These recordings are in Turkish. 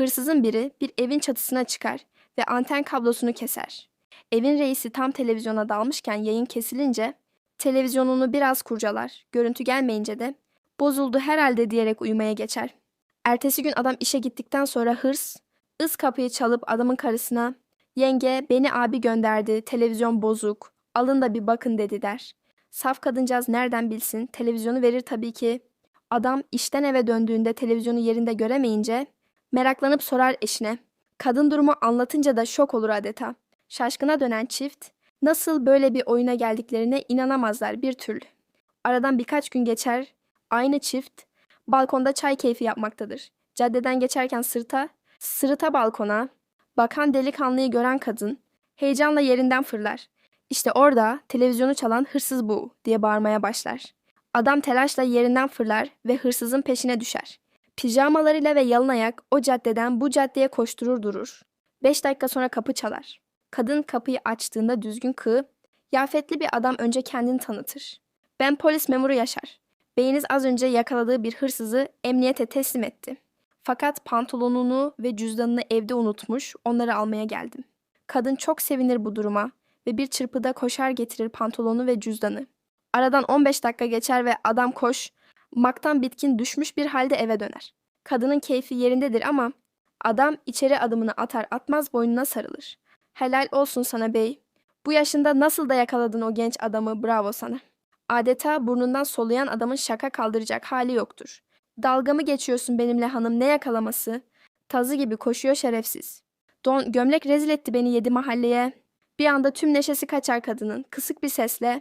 Hırsızın biri bir evin çatısına çıkar ve anten kablosunu keser. Evin reisi tam televizyona dalmışken yayın kesilince televizyonunu biraz kurcalar. Görüntü gelmeyince de bozuldu herhalde diyerek uyumaya geçer. Ertesi gün adam işe gittikten sonra hırs ız kapıyı çalıp adamın karısına yenge beni abi gönderdi televizyon bozuk alın da bir bakın dedi der. Saf kadıncağız nereden bilsin televizyonu verir tabii ki. Adam işten eve döndüğünde televizyonu yerinde göremeyince meraklanıp sorar eşine. Kadın durumu anlatınca da şok olur adeta. Şaşkına dönen çift nasıl böyle bir oyuna geldiklerine inanamazlar bir türlü. Aradan birkaç gün geçer, aynı çift balkonda çay keyfi yapmaktadır. Caddeden geçerken sırta, sırıta balkona, bakan delikanlıyı gören kadın heyecanla yerinden fırlar. İşte orada televizyonu çalan hırsız bu diye bağırmaya başlar. Adam telaşla yerinden fırlar ve hırsızın peşine düşer. Pijamalarıyla ve yalın ayak o caddeden bu caddeye koşturur durur. Beş dakika sonra kapı çalar. Kadın kapıyı açtığında düzgün kığı, yafetli bir adam önce kendini tanıtır. Ben polis memuru Yaşar. Beyiniz az önce yakaladığı bir hırsızı emniyete teslim etti. Fakat pantolonunu ve cüzdanını evde unutmuş, onları almaya geldim. Kadın çok sevinir bu duruma ve bir çırpıda koşar getirir pantolonu ve cüzdanı. Aradan 15 dakika geçer ve adam koş, maktan bitkin düşmüş bir halde eve döner. Kadının keyfi yerindedir ama adam içeri adımını atar atmaz boynuna sarılır. Helal olsun sana bey. Bu yaşında nasıl da yakaladın o genç adamı bravo sana. Adeta burnundan soluyan adamın şaka kaldıracak hali yoktur. Dalga mı geçiyorsun benimle hanım ne yakalaması? Tazı gibi koşuyor şerefsiz. Don gömlek rezil etti beni yedi mahalleye. Bir anda tüm neşesi kaçar kadının kısık bir sesle.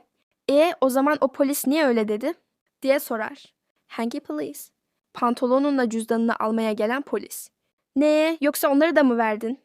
E o zaman o polis niye öyle dedi? diye sorar. Hangi polis? Pantolonunla cüzdanını almaya gelen polis. Ne yoksa onları da mı verdin?